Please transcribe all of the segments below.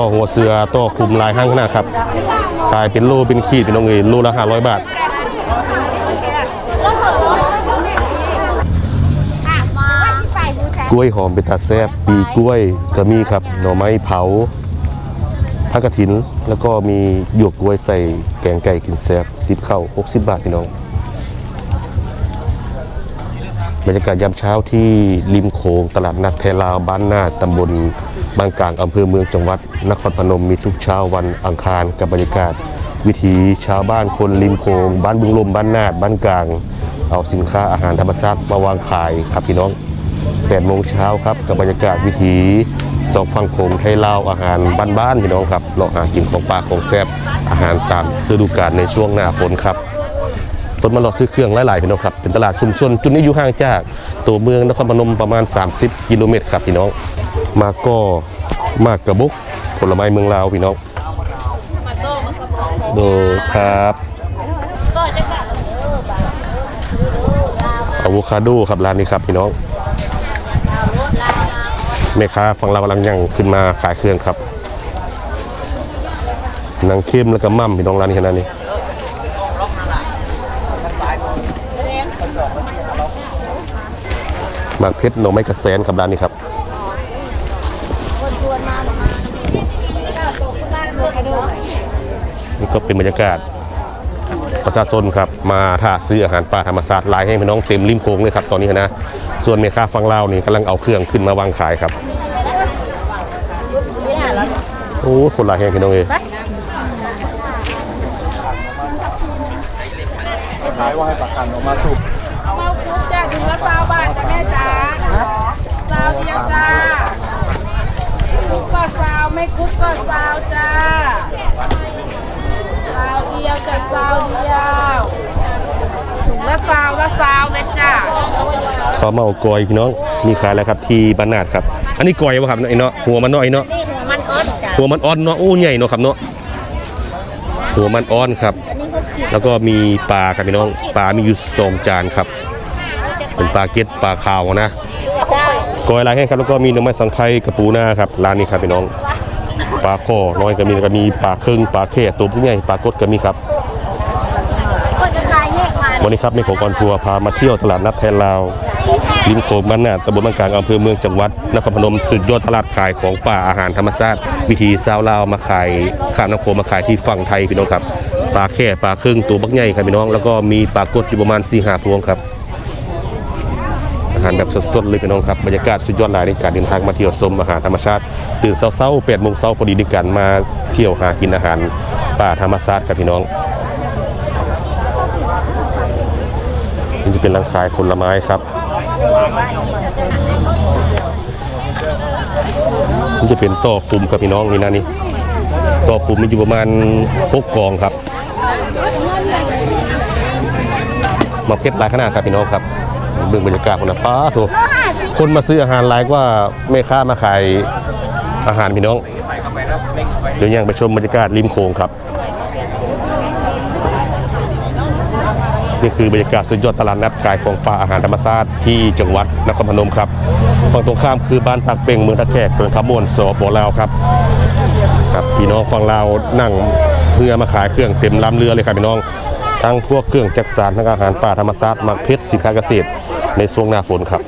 ต่อหัวเสือต่อคุมลายห้างขนาดครับขายเป็นโลเป็นขีดเป็นองเอยโลละห้าร้อยบาทกล้วยหอมเป็นตาแซบปีกล้วยก็มีครับหน่อไม้เผาผักกระถิน แล้วก็มีหยวกกล้วยใส่แกงไก่กินแซบติดข้าว60 บาทพี่น้อง บรรยากาศยามเช้าที่ริมโขงตลาดนัดแทลาวบ้านนาตำบล บางกลางอำเภอเมืองจังหวัด นครพนมมีทุกเช้าวันอังคารกับบรรยากาศ วิถีชาวบ้านคนริมโขงบ้านบุงลมบ้านนาดบ้านกลาง เอาสินค้าอาหารธรรมชาติมาวางขายครับพี่น้อง8โมงเช้าครับกับบรรยากาศวิถีสองฝั่งโขงไทยลาวอาหารบ้านๆพี่น้องครับเราหากินของปลาของแซ่บอาหารตามฤดูกาลในช่วงหน้าฝนครับต้นมะลอซื้อเครื่องหลายๆพี่น้องครับเป็นตลาดชุมชนจุดนี้อยู่ห่างจากตัวเมืองนครพนมประมาณ 30 กิโลเมตรครับพี่น้อง มาก็มากกระบุกผลไม้เมืองลาวพี่น้องดูครับอะโวคาโดครับร้านนี้ครับพี่น้องแม่ค้าฝั่งเรากำลังย่างขึ้นมาขายเครื่องครับนางเข้มแล้วก็มั่มพี่น้องร้านนี้ขนาดนี้หมากเพชรหน่อไม้กระแสนครับร้านนี้ครับ ก็เป็นบรรยากาศประชาชนครับมาท่าซื้ออาหารป่าธรรมศาสตร์หลายให้พี่น้องเต็มริมโค้งเลยครับตอนนี้นะ ส่วนเมค้าฟังเลาวนี่กำลังเอาเครื่องขึ้นมาวางขายครับโอ้คนหลายแห่งพี่น้องเอยท้ายว่าให้ประกันออกมาถูกเอามาคุกจ้าถึงละสาวบาทจ้ะแม่จ๋าสาวเดียวจ้าคุกก็สาวไม่คุกก็สาวจ้า เลยจ้าข้าวเมากอยพี่น้อง มีขายแล้วครับที่บ้านนาดครับ อันนี้กอยวะครับไอ้เนาะ หัวมันเนาะไอ้เนาะนี่หัวมันอ้นจ้ะหัวมันอ่อนเนาะ โอ้ใหญ่เนาะครับเนาะ หัวมันอ่อนครับ แล้วก็มีปลาครับพี่น้อง ปลามีอยู่สองจานครับ เป็นปลาเก็ตปลาขาวนะใช่กอยลายแห้งครับ แล้วก็มีหน่อไม้สังไทยกระปูหน้าครับ ร้านนี้ครับพี่น้อง ปลาข้อน้อยก็มีแล้วก็มีปลาครึ่งปลาแค่ตัวผู้ใหญ่ ปลากดก็มีครับ คนจะขายแยกมา วันนี้ครับในของกอนทัวร์พามาเที่ยวตลาดนัดแทนลาวริมโขงบ้านนาตำบลบางกลางอำเภอเมืองจังหวัดนครพนมสุดยอดตลาดขายของป่าอาหารธรรมชาติวิธีซาวลาวมาขายข้ามน้ำโขงมาขายที่ฝั่งไทยพี่น้องครับปลาแค่ปลาครึ่งตัวบักใหญ่ครับพี่น้องแล้วก็มีปลากดอยู่ประมาณ4ีหาพวงครับอาหารแบบสดๆเลยพี่น้องครับบรรยากาศสุดยอดหลายในการเดินทางมาเที่ยวชมอาหารธรรมชาติตื่นเช้าๆ8โมงเช้าพอดีในการมาเที่ยวหากินอาหารป่าธรรมชาติครับพี่น้อง นี่จะเป็นร้านขายผลไม้ครับนี่จะเป็นต่อคุมครับพี่น้องนี่นะนี่ต่อคุมมีอยู่ประมาณหกกองครับมาเพชรลายขนาดครับพี่น้องครับเบื้องบรรยากาศคนนะป้าโถคนมาซื้ออาหารหลายกว่าแม่ค้ามาขายอาหารพี่น้องเดี๋ยวยังไปชมบรรยากาศริมโขงครับ นี่คือบรรยากาศสุดยอดตลาดนัดขายของป่าอาหารธรรมชาติที่จังหวัดนครพนมครับฝั่งตรงข้ามคือบ้านปักเป่งเมืองตะแขกเกินขบวนสปลาวครับครับพี่น้องฝั่งลาวนั่งเพื่อมาขายเครื่องเต็มลำเรือเลยครับพี่น้องทั้งพวกเครื่องจักสารทั้งอาหารป่าธรรมชาติมักเพชรสินค้าเกษตรในช่วงหน้าฝนครับ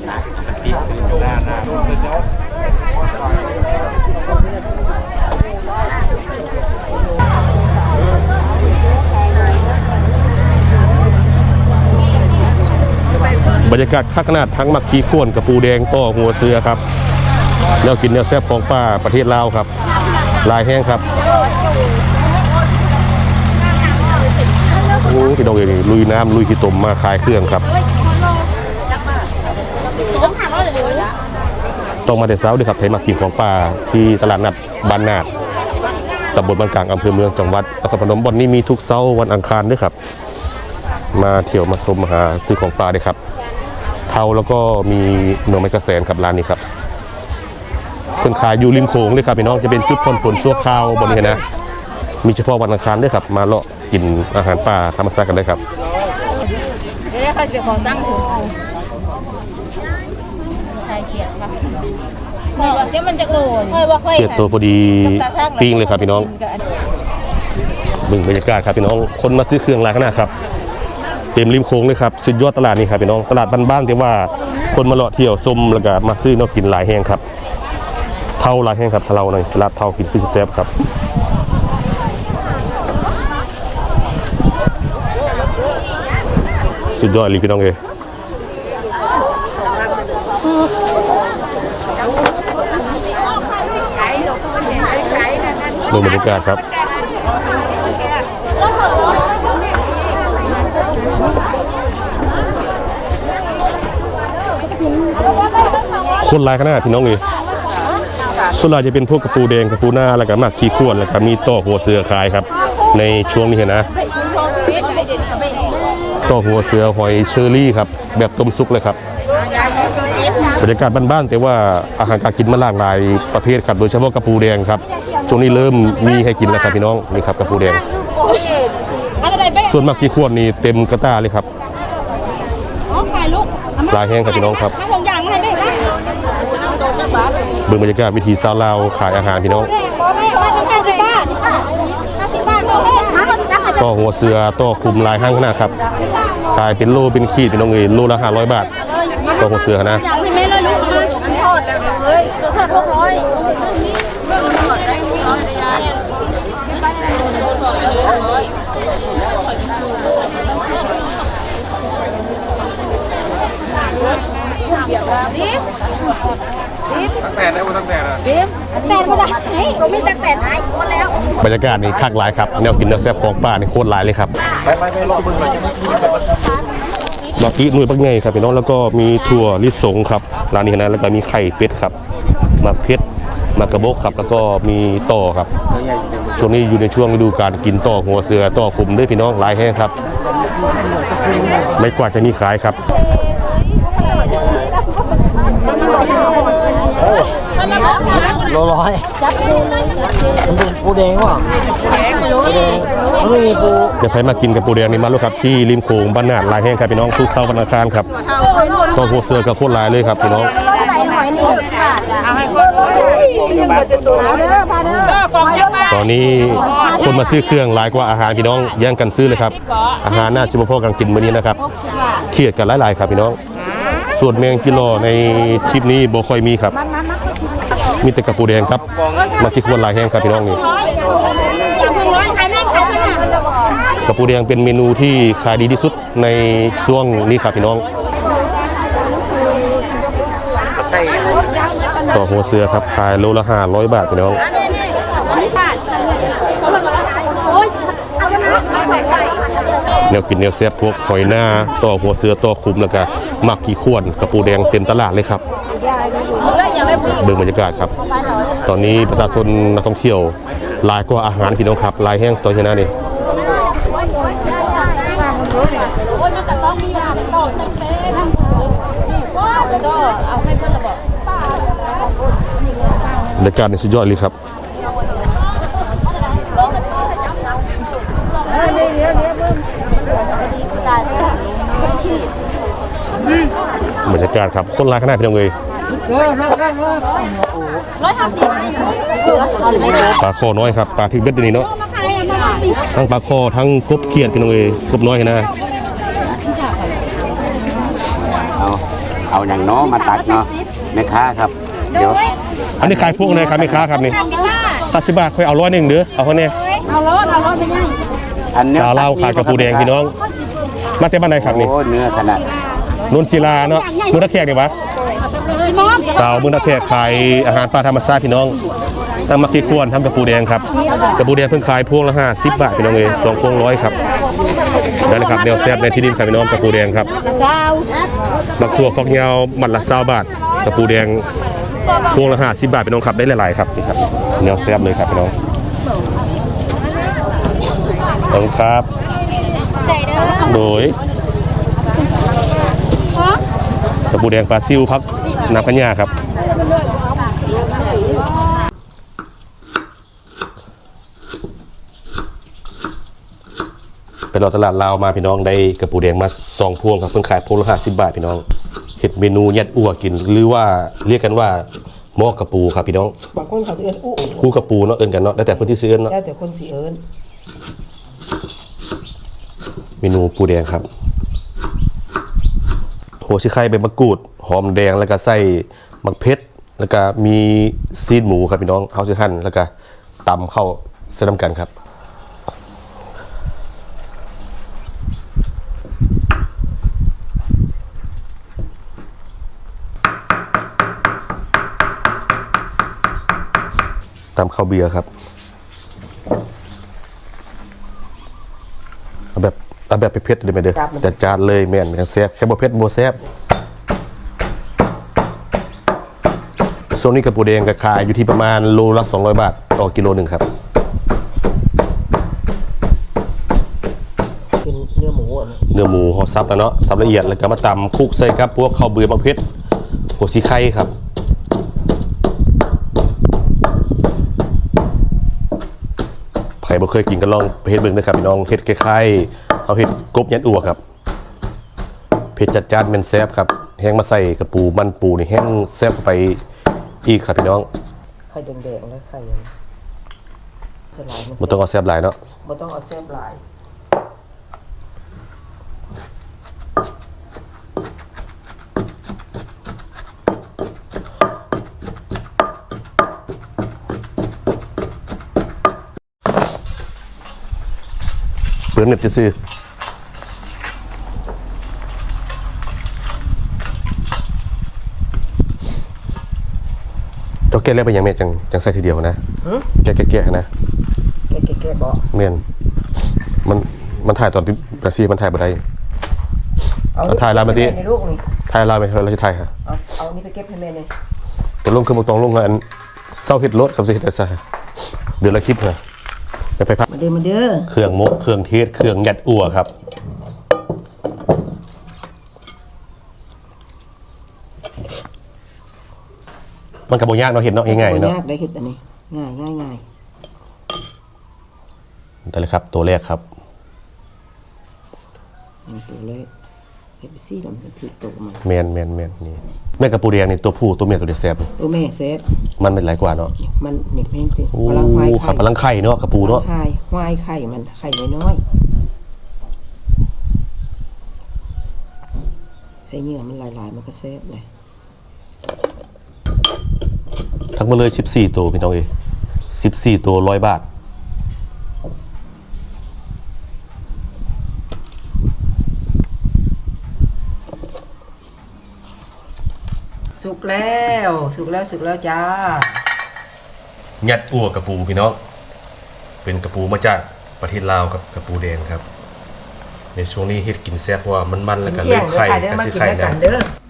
บรรยากาศข้างขนาดทั้งมักขีข้วนกับปูแดงต่อหัวเสือครับแล้วกินเนื้อแซ่บของป้าประเทศลาวครับ ลายแห้งครับโอ้พี่น้องเอ๋ยนี่ลุยน้ำลุยขี้ตมมาขายเครื่องครับต้องมาแต่เช้าด้วยครับไทยมักกินของป่าที่ตลาดนัดบ้านนาดตำบลบางกลางอำเภอเมืองจังหวัดนครพนมบ่อนนี้มีทุกเช้าวันอังคารด้วยครับ มาเที่ยวมาชมมาหาซื้อของป่าด้วยครับ เทาแล้วก็มีเมืองไม้กระแสนครับร้านนี้ครับเป็นขายอยู่ริมโขงเลยครับพี่น้องจะเป็นจุดผ่อนปลนชั่วคราวบนนี้นะมีเฉพาะวันอังคารด้วยครับ มาเลาะกินอาหารป่าธรรมชาติกันได้ครับเดี๋ยวเขาจะขอสั่งถุงใส่เขียดปะโมเดี๋ยวมันจะโกรธค่อยว่าค่อยเขียดตัวพอดีปิ้งเลยครับพี่น้องบึงบรรยากาศครับพี่น้องคนมาซื้อเครื่องหลายขนาดครับ เต็มริมโค้งเลยครับสุดยอดตลาดนี่ครับพี่น้องตลาดบ้านๆแต่ว่าคนมาเลาะเที่ยวชมแล้วก็มาซื้อนอกกินหลายแห้งครับเท่าหลายแห้งครับเท่าหน่อยตลาดเท่ากินฟิชแซ่บครับสุดยอดเลยพี่น้องเอยดูบรรยากาศครับ คนหลายขนาดพี่น้องเลยส่วนใหญ่จะเป็นพวกกระปูแดงกระปูหน้าแล้วก็มากขี้ขวดแล้วก็มีต่อหัวเสือขายครับ ในช่วงนี้เห็นนะต่อหัวเสือหอยเชอรี่ครับ แบบต้มซุกเลยครับบรรยากาศบ้านๆแต่ว่าอาหารการกินมันหลากหลายประเภทครับ โดยเฉพาะกระปูแดงครับช่วงนี้เริ่มมีให้กินแล้วครับพี่น้องนี่ครับกระปูแดง ส่วนมากที่ขวดนี่เต็มกระตาเลยครับปลาแห้งครับพี่น้องครับเบิ่งบรรยากาศวิธีสาวลาวขายอาหารพี่น้องต่อหัวเสือต่อคุมลายห้างขนาดครับ ขายเป็นโลเป็นขีดพี่น้องเอ้ยโลละ500บาทต่อหัวเสือนะ ตั้งแต่ได้หมดตั้งแต่ละบรรยากาศนี่คักหลายครับแนวกินแนวแซ่บของป้านี่โคตรหลายเลยครับไปไปไปรอเบิ่งหน่อยดอกอีหน่วยปักไงครับพี่น้องแล้วก็มีถั่วลิสงครับร้านนี้นะแล้วก็มีไข่เป็ดครับหมักเพชรหมักกระบอกครับ แล้วก็มีต่อครับ ช่วงนี้อยู่ในช่วงฤดูการกินต่อหัวเสือต่อคุมด้วยพี่น้องหลายแห้งครับ ไม่กว่าจะมีขายครับ โลร้อยมันเป็นปูแดงว่ะปูแดงมันไม่มีปูเดี๋ยวไปมากินกับปูแดงนี่มาลูกครับที่ริมโขงบ้านนาดหลายแห้งครับพี่น้องทุกเสาร์วันอังคารครับก็หัวเสือกับโคตรหลายเลยครับพี่น้องกองยังไงตอนนี้คนมาซื้อเครื่องหลายกว่าอาหารพี่น้องแย่งกันซื้อเลยครับ อาหารน่าจะมาพอกันกินมื้อนี้นะครับเครียดกันหลายๆครับพี่น้องส่วนแมงกิโลในคลิปนี้บ่ค่อยมีครับ มีแต่กระปูแดงครับ มาที่ควรหลายแห้งครับพี่น้องนี่กระปูแดงเป็นเมนูที่ขายดีที่สุดในช่วงนี้ครับพี่น้องต่อหัวเสือครับขายโลละ500บาทพี่น้องแนวกินแนวแซ่บพวกหอยหน้าต่อหัวเสือต่อคุมแล้วก็หมักกี่ขวนกระปูแดงเต็มตลาดเลยครับ เบิ่งบรรยากาศครับ ตอนนี้ประชาชนนักท่องเที่ยวหลายกว่าอาหารพี่น้องครับหลายแห้งตัวชนะนี่บรรยากาศนี่สุดยอดเลยครับบรรยากาศครับคนหลายขนาดพี่น้องเลย ปลาคอน้อยครับปลาทึกเบ็ดเดี๋ยวนี้เนาะทั้งปลาคอทั้งกบเขียดพี่น้องเลยกบน้อยนะเอาเอาอย่างน้อมาตัดเนาะแม่ค้าครับเดี๋ยวอันนี้ขายพวกไหนครับแม่ค้าครับนี่ห้าสิบบาทค่อยเอาร้อยหนึ่งเด้อเอาคนนี้เอารถเอารถไปยังอันเนี้ยสาวลาวขายกระปูแดงพี่น้องมาแต่บ้านไหนครับนี่โอ้เนื้อขนาดนนศิลาเนาะมือตะแขกนี่วะพี่มอม สาวมือตะแขกขายอาหารปลาธรรมชาติพี่น้องทั้งมักกี้ควรทั้งกระปูแดงครับกระปูแดงเพิ่งขายพวงละห้าสิบบาทพี่น้องเลยสองพวงร้อยครับนั่นแหละครับแนวแซ่บในที่ดินครับพี่น้องกระปูแดงครับบักถั่วฟอกยาวมัดละ20บาทกระปูแดงพวงละ50บาทพี่น้องครับได้หลายๆครับนี่ครับแนวแซ่บเลยครับพี่น้องขอบคุณครับโดยกระปูแดงปลาซิวครับ น้ำพัญญาครับไปรอตลาดลาวมาพี่น้องได้กระปูแดงมาสองพวงครับเพิ่งขายพวงละ50บาทพี่น้องเห็ดเมนูยัดอั่วกิน หรือว่าเรียกกันว่าหม้อกระปูครับพี่น้องบางคนเขาสิเอิ้นอู้คู่กระปูเนาะเอิ้นกันเนาะแล้วแต่คนที่ซื้อเอิ้นเนาะแล้วแต่คนสิเอิ้นเมนูปูแดงครับหัวชิไข่ใบมะกรูด หอมแดงแล้วก็ใส่มะเพ็ดแล้วก็มีซีนหมูครับพี่น้องเขาสิหั่นแล้วก็ตำเข้าเส้นน้ำกันครับตำข้าวเบียร์ครับเอาแบบเอาแบบเผ็ดๆเลยไหมเด้อแต่จานเลยแม่นกันแซ่บแค่บ่เผ็ดบ่แซ่บ ช่วงนี้กระปูแดงก็ขายอยู่ที่ประมาณโลละ200 บาท ต่อกิโลหนึ่งครับ เป็นเนื้อหมูอะนะเนื้อหมูห่อซับแล้วเนาะซับละเอียดแล้วก็มาตำคลุกใส่กับพวกข้าวเบือมะเพ็ดหัวสีไข่ครับ ใครบ่เคยกินก็ลองไปเฮ็ดเบิ่งนะครับพี่น้องเฮ็ดคล้ายๆเอาเฮ็ดกบยันอัวครับเผ็ดจัดจ้านแม่นแซ่บครับ แห้งมาใส่กระปูมันปูนี่แห้งแซ่บเข้าไป อีกครับพี่น้องไข่แดงๆแล้วไข่อันนี้สลายมันบ่ต้องเอาแซ่บหลายเนาะบ่ต้องเอาแซ่บหลายเปลือนเน็ตซื่อเจ้า แก้แล้วเป็นหยังแม่จังจังใส่ทีเดียวนะแก้แก้ๆๆนะแก่ๆๆบ่แม่นมันมันถ่ายตอนที่ประซีมันถ่ายบ่ได้เอาถ่ายแล้วมาสิในลูกนี่ถ่ายลาวไปเถอะเราจะถ่ายค่ะเอาเอานี่ไปเก็บให้แม่นี่ตกลงคือบ่ตรงลงงานเศร้าเฮ็ดรถครับสิเฮ็ดได้ซะเดือนละคลิปค่ะไปไปพักมาเด้อมาเด้อเครื่องมกเครื่องเทศเครื่องยัดอัวครับ มันก็บ่ยากเนาะเฮ็ดเนาะง่ายๆเนาะบ่ยากได้เฮ็ดอันนี้ ง่ายง่ายง่ายได้เลยครับตัวแรกครับอันตัวเลยใส่ไปซี่แล้วมันคือตัวมันแมนแมนแมนนี่แม่กระปูแดงนี่ตัวผู้ตัวเมียตัวเดียวแซ่บตัวแม่เซฟมันเป็นหลายกว่าเนาะมันนี่แม่นจริงโอ้พลังควายขับไข่พลังไข่เนาะกระปูเนาะไข่ควายไข่มันไข่น้อยๆใส่เหงื่อมันหลายๆมันก็เซฟเลย ทั้งหมดเลย 14 ตัวพี่น้องเอ้ย14 ตัว100บาท สุกแล้ว สุกแล้วสุกแล้วจ้ายัดอัวกระปูพี่น้อง เป็นกระปูมาจากประเทศลาวกับกระปูแดงครับ ในช่วงนี้เฮ็ดกินแซ่บเพราะว่ามันมันๆแล้วก็เที่เลืยองกเด้อไข่ค่ะเด้อกับมาซื้อกินไข่ด้วยนะกันเด้อ